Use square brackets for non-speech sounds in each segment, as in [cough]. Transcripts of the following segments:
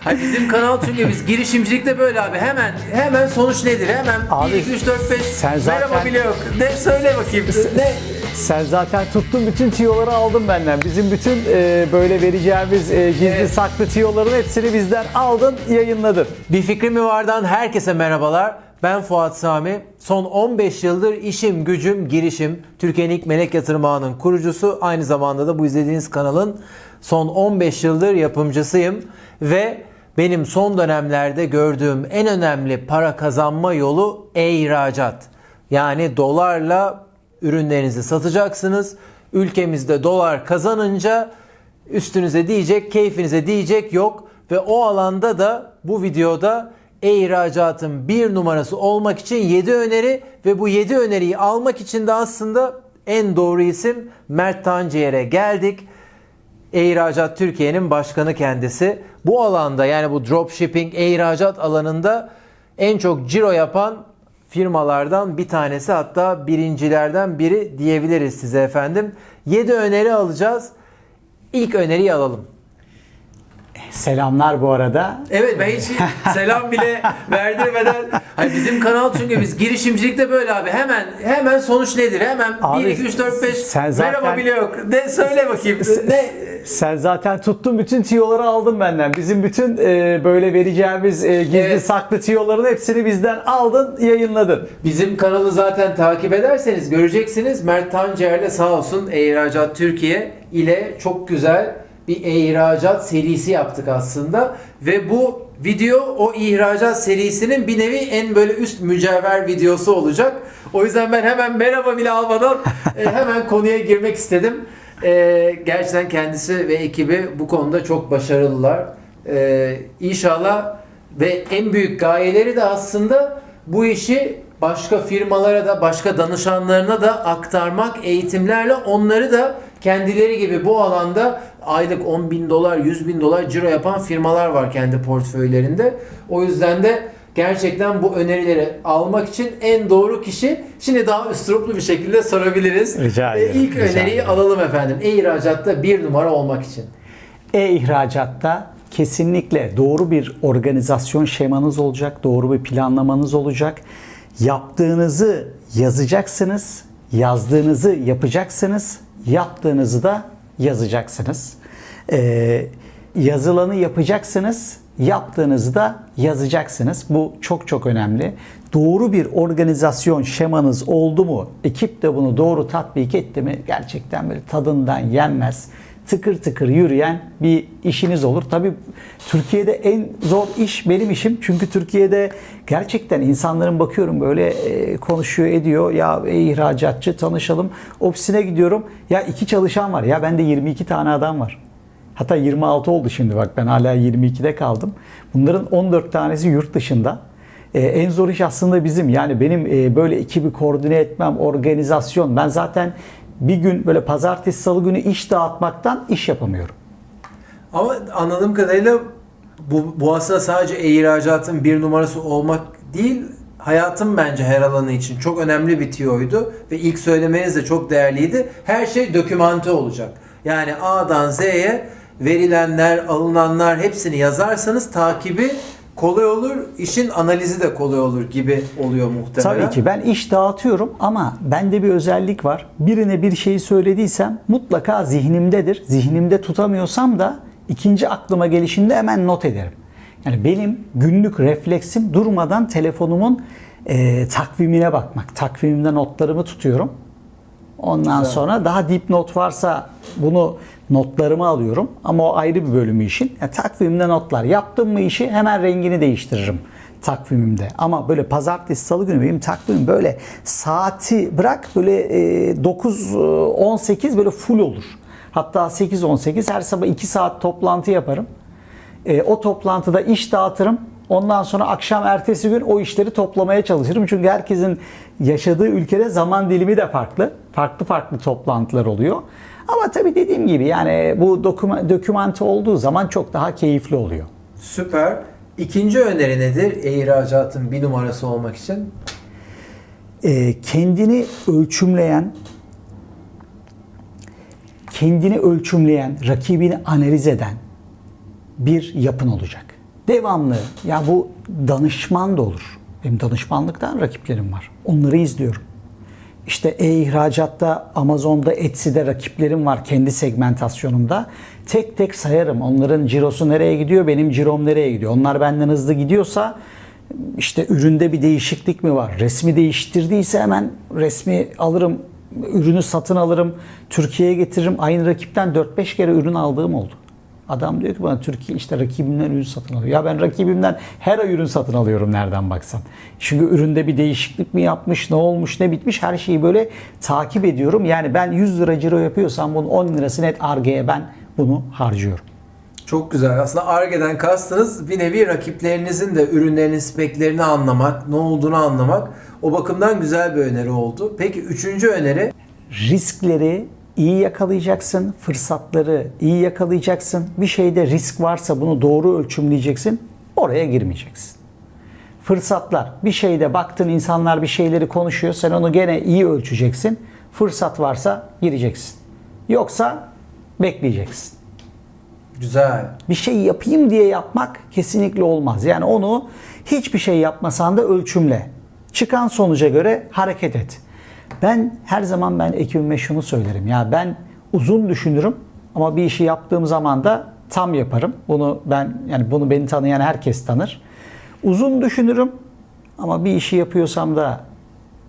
Hayır, bizim kanal çünkü biz girişimcilikte böyle abi. Hemen hemen sonuç nedir? Hemen Abi, 1 2 3 4 5 sen zaten- merhaba bile yok. Ne söyle bakayım. Ne? Sen zaten tuttun bütün tiyoları aldın benden. Bizim bütün e, böyle vereceğimiz e, gizli Evet. saklı tiyoların hepsini bizden aldın, yayınladın. Bir fikrim mi vardan herkese merhabalar. Ben Fuat Sami. Son 15 yıldır işim, gücüm, girişim. Türkiye'nin ilk melek yatırım ağının kurucusu. Aynı zamanda da bu izlediğiniz kanalın son 15 yıldır yapımcısıyım. Ve benim son dönemlerde gördüğüm en önemli para kazanma yolu e-ihracat. Yani dolarla ürünlerinizi satacaksınız. Ülkemizde dolar kazanınca üstünüze diyecek, keyfinize diyecek yok. Ve o alanda da bu videoda e-ihracatın bir numarası olmak için 7 öneri ve bu 7 öneriyi almak için de aslında en doğru isim Mert Tancıyer'e geldik. E-ihracat Türkiye'nin başkanı kendisi. Bu alanda yani bu dropshipping e-ihracat alanında en çok ciro yapan firmalardan bir tanesi hatta birincilerden biri diyebiliriz size efendim. 7 öneri alacağız. İlk öneriyi alalım. Selamlar bu arada. Evet ben hiç [laughs] selam bile verdirmeden Hayır, bizim kanal çünkü biz girişimcilikte böyle abi hemen hemen sonuç nedir? Hemen Abi, 1 2 3 4 5 sen zaten- merhaba bile yok. Ne söyle bakayım. Ne Sen zaten tuttun bütün tiyoları aldın benden. Bizim bütün e, böyle vereceğimiz e, gizli Evet. saklı tiyoların hepsini bizden aldın, yayınladın. Bizim kanalı zaten takip ederseniz göreceksiniz. Mert Tancer'le sağ olsun E-İhracat Türkiye ile çok güzel bir e-ihracat serisi yaptık aslında. Ve bu video o ihracat serisinin bir nevi en böyle üst mücevher videosu olacak. O yüzden ben hemen merhaba bile almadan e, hemen konuya girmek istedim. E, gerçekten kendisi ve ekibi bu konuda çok başarılılar. E, inşallah ve en büyük gayeleri de aslında bu işi başka firmalara da başka danışanlarına da aktarmak eğitimlerle onları da kendileri gibi bu alanda aylık 10 bin dolar 100 bin dolar ciro yapan firmalar var kendi portföylerinde. O yüzden de gerçekten bu önerileri almak için en doğru kişi şimdi daha üsluplu bir şekilde sorabiliriz. Rica ederim, İlk rica öneriyi ederim. alalım efendim. E-ihracatta bir numara olmak için. E-ihracatta kesinlikle doğru bir organizasyon şemanız olacak, doğru bir planlamanız olacak. Yaptığınızı yazacaksınız, yazdığınızı yapacaksınız, yaptığınızı da yazacaksınız. Ee, yazılanı yapacaksınız, yaptığınızı da yazacaksınız. Bu çok çok önemli. Doğru bir organizasyon şemanız oldu mu, ekip de bunu doğru tatbik etti mi gerçekten böyle tadından yenmez tıkır tıkır yürüyen bir işiniz olur. Tabii Türkiye'de en zor iş benim işim. Çünkü Türkiye'de gerçekten insanların bakıyorum böyle e, konuşuyor ediyor. Ya ihracatçı tanışalım. Ofisine gidiyorum. Ya iki çalışan var. Ya bende 22 tane adam var. Hatta 26 oldu şimdi bak ben hala 22'de kaldım. Bunların 14 tanesi yurt dışında. Ee, en zor iş aslında bizim. Yani benim e, böyle ekibi koordine etmem, organizasyon. Ben zaten bir gün böyle pazartesi salı günü iş dağıtmaktan iş yapamıyorum. Ama anladığım kadarıyla bu, bu aslında sadece e-ihracatın bir numarası olmak değil, hayatın bence her alanı için çok önemli bir tiyoydu ve ilk söylemeniz de çok değerliydi. Her şey dokümante olacak. Yani A'dan Z'ye verilenler, alınanlar hepsini yazarsanız takibi kolay olur, işin analizi de kolay olur gibi oluyor muhtemelen. Tabii ki ben iş dağıtıyorum ama bende bir özellik var. Birine bir şeyi söylediysem mutlaka zihnimdedir. Zihnimde tutamıyorsam da ikinci aklıma gelişinde hemen not ederim. Yani benim günlük refleksim durmadan telefonumun e, takvimine bakmak. Takvimimde notlarımı tutuyorum. Ondan Güzel. sonra daha dipnot varsa bunu notlarımı alıyorum. Ama o ayrı bir bölümü işin. Yani takvimde notlar. Yaptım mı işi hemen rengini değiştiririm takvimimde. Ama böyle pazartesi salı günü benim takvimim böyle saati bırak böyle e, 9-18 böyle full olur. Hatta 8-18 her sabah 2 saat toplantı yaparım. E, o toplantıda iş dağıtırım. Ondan sonra akşam ertesi gün o işleri toplamaya çalışırım. Çünkü herkesin yaşadığı ülkede zaman dilimi de farklı. Farklı farklı toplantılar oluyor. Ama tabii dediğim gibi yani bu doküman, dokümante olduğu zaman çok daha keyifli oluyor. Süper. İkinci öneri nedir? E-ihracatın bir numarası olmak için. E, kendini ölçümleyen, kendini ölçümleyen, rakibini analiz eden bir yapın olacak. Devamlı. Ya bu danışman da olur. Benim danışmanlıktan rakiplerim var. Onları izliyorum. İşte e-ihracatta, Amazon'da, Etsy'de rakiplerim var kendi segmentasyonumda. Tek tek sayarım. Onların cirosu nereye gidiyor, benim cirom nereye gidiyor. Onlar benden hızlı gidiyorsa işte üründe bir değişiklik mi var? Resmi değiştirdiyse hemen resmi alırım, ürünü satın alırım, Türkiye'ye getiririm. Aynı rakipten 4-5 kere ürün aldığım oldu. Adam diyor ki bana Türkiye işte rakibimden ürün satın alıyor. Ya ben rakibimden her ay ürün satın alıyorum nereden baksan. Çünkü üründe bir değişiklik mi yapmış, ne olmuş, ne bitmiş her şeyi böyle takip ediyorum. Yani ben 100 lira ciro yapıyorsam bunun 10 lirası net Arge'ye ben bunu harcıyorum. Çok güzel. Aslında ARGE'den kastınız bir nevi rakiplerinizin de ürünlerinin speklerini anlamak, ne olduğunu anlamak. O bakımdan güzel bir öneri oldu. Peki üçüncü öneri riskleri iyi yakalayacaksın, fırsatları iyi yakalayacaksın. Bir şeyde risk varsa bunu doğru ölçümleyeceksin, oraya girmeyeceksin. Fırsatlar, bir şeyde baktın insanlar bir şeyleri konuşuyor, sen onu gene iyi ölçeceksin. Fırsat varsa gireceksin. Yoksa bekleyeceksin. güzel. Bir şey yapayım diye yapmak kesinlikle olmaz. Yani onu hiçbir şey yapmasan da ölçümle. Çıkan sonuca göre hareket et. Ben her zaman ben ekibime şunu söylerim. Ya ben uzun düşünürüm ama bir işi yaptığım zaman da tam yaparım. Bunu ben yani bunu beni tanıyan herkes tanır. Uzun düşünürüm ama bir işi yapıyorsam da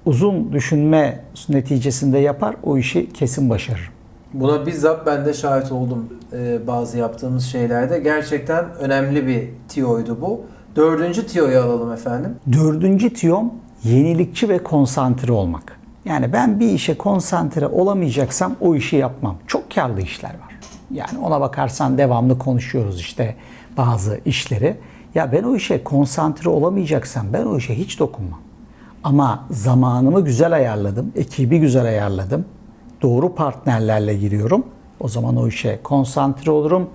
uzun düşünme neticesinde yapar o işi kesin başarırım. Buna bizzat ben de şahit oldum e, bazı yaptığımız şeylerde. Gerçekten önemli bir tiyoydu bu. Dördüncü tiyoyu alalım efendim. Dördüncü tiyom yenilikçi ve konsantre olmak. Yani ben bir işe konsantre olamayacaksam o işi yapmam. Çok karlı işler var. Yani ona bakarsan devamlı konuşuyoruz işte bazı işleri. Ya ben o işe konsantre olamayacaksam ben o işe hiç dokunmam. Ama zamanımı güzel ayarladım, ekibi güzel ayarladım. Doğru partnerlerle giriyorum. O zaman o işe konsantre olurum.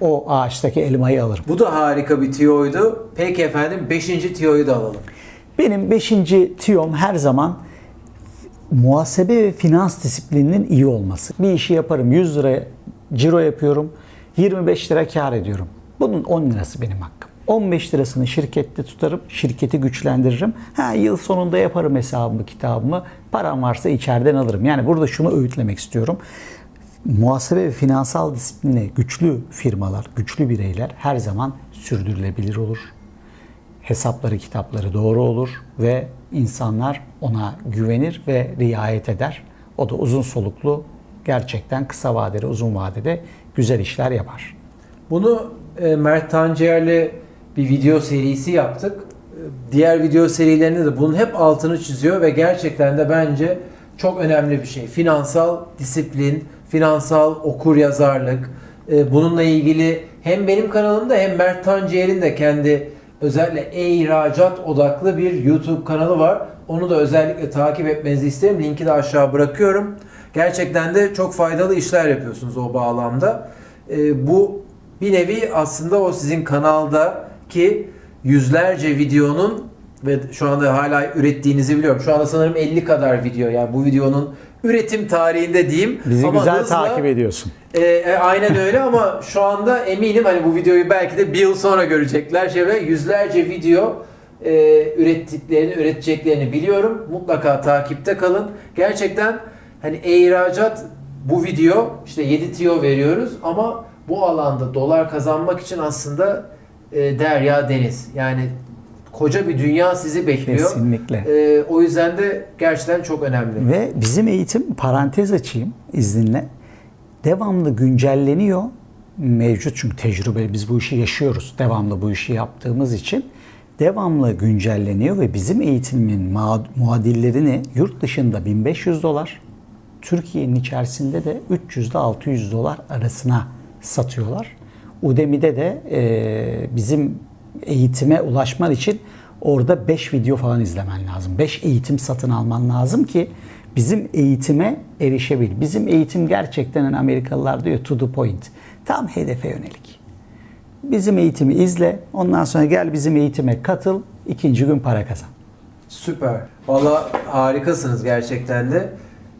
O ağaçtaki elmayı alırım. Bu da harika bir tiyoydu. Peki efendim beşinci tiyoyu da alalım. Benim beşinci tiyom her zaman muhasebe ve finans disiplininin iyi olması. Bir işi yaparım 100 lira ciro yapıyorum 25 lira kar ediyorum. Bunun 10 lirası benim hakkım. 15 lirasını şirkette tutarım, şirketi güçlendiririm. Ha, yıl sonunda yaparım hesabımı, kitabımı. Param varsa içeriden alırım. Yani burada şunu öğütlemek istiyorum. Muhasebe ve finansal disipline güçlü firmalar, güçlü bireyler her zaman sürdürülebilir olur hesapları kitapları doğru olur ve insanlar ona güvenir ve riayet eder. O da uzun soluklu gerçekten kısa vadede uzun vadede güzel işler yapar. Bunu e, Mert Tanciyer'le bir video serisi yaptık. E, Diğer video serilerinde de bunun hep altını çiziyor ve gerçekten de bence çok önemli bir şey. Finansal disiplin, finansal okur yazarlık. E, Bununla ilgili hem benim kanalımda hem Mert Tanciyer'in de kendi özellikle e-ihracat odaklı bir YouTube kanalı var. Onu da özellikle takip etmenizi isterim. Linki de aşağı bırakıyorum. Gerçekten de çok faydalı işler yapıyorsunuz o bağlamda. Ee, bu bir nevi aslında o sizin kanaldaki yüzlerce videonun ve şu anda hala ürettiğinizi biliyorum. Şu anda sanırım 50 kadar video yani bu videonun üretim tarihinde diyeyim. Bizi Ama güzel hızla- takip ediyorsun. e, e, aynen öyle ama şu anda eminim hani bu videoyu belki de bir yıl sonra görecekler. Şey ve yüzlerce video e, ürettiklerini, üreteceklerini biliyorum. Mutlaka takipte kalın. Gerçekten hani e-ihracat bu video işte 7 tiyo veriyoruz ama bu alanda dolar kazanmak için aslında e, derya deniz. Yani koca bir dünya sizi bekliyor. Kesinlikle. E, o yüzden de gerçekten çok önemli. Ve bizim eğitim parantez açayım izninle. Devamlı güncelleniyor. Mevcut çünkü tecrübeli biz bu işi yaşıyoruz. Devamlı bu işi yaptığımız için devamlı güncelleniyor ve bizim eğitimimin ma- muadillerini yurt dışında 1500 dolar, Türkiye'nin içerisinde de 300 ile 600 dolar arasına satıyorlar. Udemy'de de e, bizim eğitime ulaşman için orada 5 video falan izlemen lazım. 5 eğitim satın alman lazım ki bizim eğitime erişebil. Bizim eğitim gerçekten hani Amerikalılar diyor to the point. Tam hedefe yönelik. Bizim eğitimi izle. Ondan sonra gel bizim eğitime katıl. ikinci gün para kazan. Süper. Valla harikasınız gerçekten de.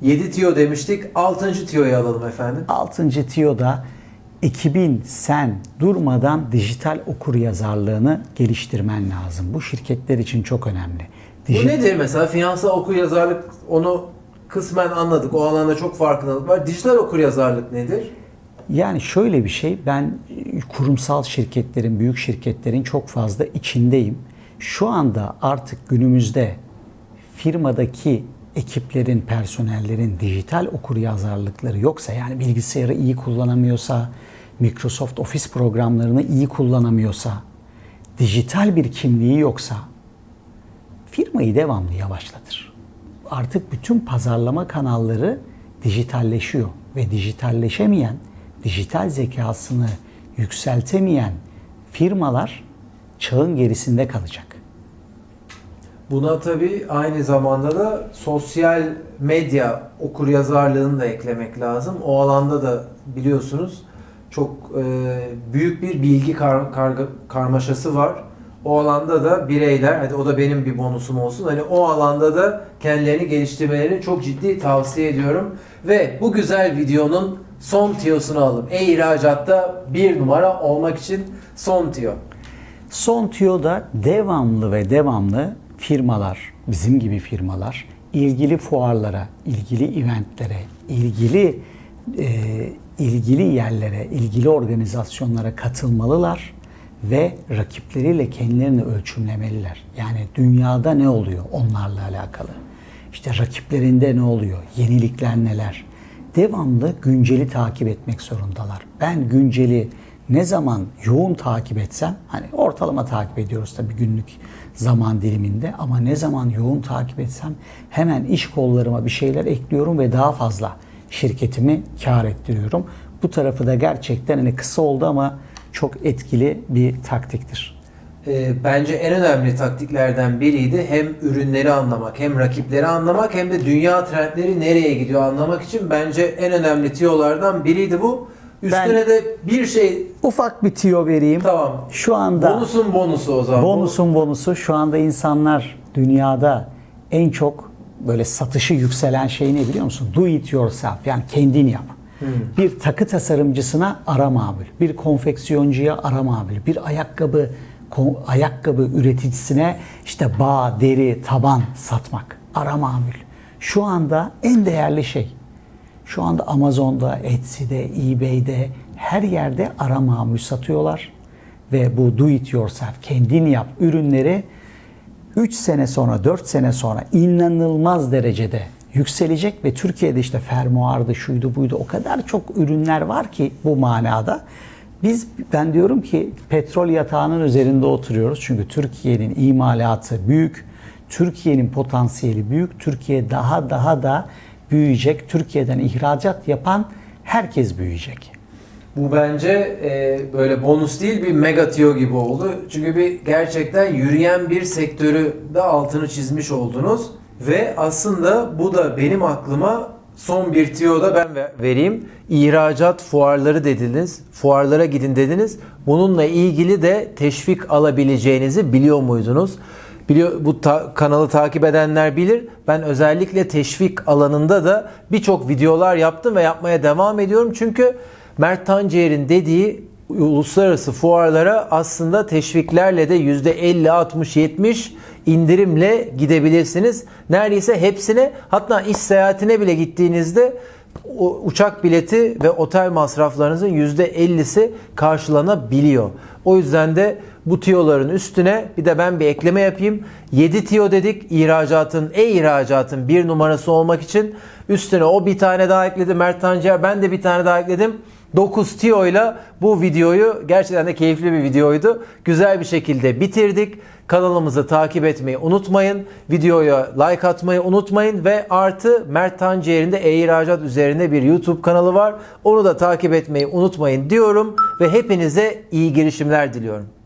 7 tiyo demiştik. 6. tiyoyu alalım efendim. Altıncı tiyoda ekibin sen durmadan dijital okur yazarlığını geliştirmen lazım. Bu şirketler için çok önemli. Bu Diji- nedir mesela? Finansal okuryazarlık onu kısmen anladık. O alanda çok farkındalık var. Dijital okuryazarlık nedir? Yani şöyle bir şey, ben kurumsal şirketlerin, büyük şirketlerin çok fazla içindeyim. Şu anda artık günümüzde firmadaki ekiplerin, personellerin dijital okuryazarlıkları yoksa yani bilgisayarı iyi kullanamıyorsa, Microsoft Office programlarını iyi kullanamıyorsa, dijital bir kimliği yoksa firmayı devamlı yavaşlatır. Artık bütün pazarlama kanalları dijitalleşiyor ve dijitalleşemeyen, dijital zekasını yükseltemeyen firmalar çağın gerisinde kalacak. Buna tabii aynı zamanda da sosyal medya okuryazarlığını da eklemek lazım. O alanda da biliyorsunuz çok e, büyük bir bilgi kar- karga- karmaşası var. O alanda da bireyler, hadi o da benim bir bonusum olsun. Hani o alanda da kendilerini geliştirmelerini çok ciddi tavsiye ediyorum. Ve bu güzel videonun son tiyosunu alalım. E-ihracatta bir numara olmak için son tiyo. Son tüyoda devamlı ve devamlı firmalar, bizim gibi firmalar ilgili fuarlara, ilgili eventlere, ilgili e, ilgili yerlere, ilgili organizasyonlara katılmalılar ve rakipleriyle kendilerini ölçümlemeliler. Yani dünyada ne oluyor onlarla alakalı. İşte rakiplerinde ne oluyor, yenilikler neler. Devamlı günceli takip etmek zorundalar. Ben günceli ne zaman yoğun takip etsem, hani ortalama takip ediyoruz tabii günlük zaman diliminde ama ne zaman yoğun takip etsem hemen iş kollarıma bir şeyler ekliyorum ve daha fazla şirketimi kar ettiriyorum. Bu tarafı da gerçekten hani kısa oldu ama çok etkili bir taktiktir. E, bence en önemli taktiklerden biriydi. Hem ürünleri anlamak, hem rakipleri anlamak, hem de dünya trendleri nereye gidiyor anlamak için bence en önemli tiyolardan biriydi bu. Üstüne Ben- de bir şey Ufak bir tiyo vereyim. tamam. Şu anda Bonusun bonusu o zaman. Bonusun bonusu şu anda insanlar dünyada en çok böyle satışı yükselen şey ne biliyor musun? Do it yourself yani kendin yap. Bir takı tasarımcısına ara mamül, bir konfeksiyoncuya ara mamül, bir ayakkabı ayakkabı üreticisine işte bağ, deri, taban satmak ara mamül. Şu anda en değerli şey. Şu anda Amazon'da, Etsy'de, eBay'de her yerde ara mamül satıyorlar. Ve bu do it yourself, kendin yap ürünleri 3 sene sonra, 4 sene sonra inanılmaz derecede yükselecek ve Türkiye'de işte fermuardı, şuydu buydu o kadar çok ürünler var ki bu manada. Biz ben diyorum ki petrol yatağının üzerinde oturuyoruz. Çünkü Türkiye'nin imalatı büyük, Türkiye'nin potansiyeli büyük. Türkiye daha daha da büyüyecek. Türkiye'den ihracat yapan herkes büyüyecek. Bu bence e, böyle bonus değil bir mega tiyo gibi oldu. Çünkü bir gerçekten yürüyen bir sektörü de altını çizmiş oldunuz. Ve aslında bu da benim aklıma son bir tiyo da ben ve- vereyim. İhracat fuarları dediniz. Fuarlara gidin dediniz. Bununla ilgili de teşvik alabileceğinizi biliyor muydunuz? Biliyor, bu ta- kanalı takip edenler bilir. Ben özellikle teşvik alanında da birçok videolar yaptım ve yapmaya devam ediyorum. Çünkü Mert Tancer'in dediği uluslararası fuarlara aslında teşviklerle de %50, 60, 70 indirimle gidebilirsiniz. Neredeyse hepsine hatta iş seyahatine bile gittiğinizde uçak bileti ve otel masraflarınızın %50'si karşılanabiliyor. O yüzden de bu tiyoların üstüne bir de ben bir ekleme yapayım. 7 tiyo dedik ihracatın, e-ihracatın bir numarası olmak için. Üstüne o bir tane daha ekledi Mert Tancer. Ben de bir tane daha ekledim. 9 tiyoyla bu videoyu gerçekten de keyifli bir videoydu. Güzel bir şekilde bitirdik. Kanalımızı takip etmeyi unutmayın. Videoya like atmayı unutmayın ve artı Mert Tancer'in de e-ihracat üzerinde bir YouTube kanalı var. Onu da takip etmeyi unutmayın diyorum ve hepinize iyi girişimler diliyorum.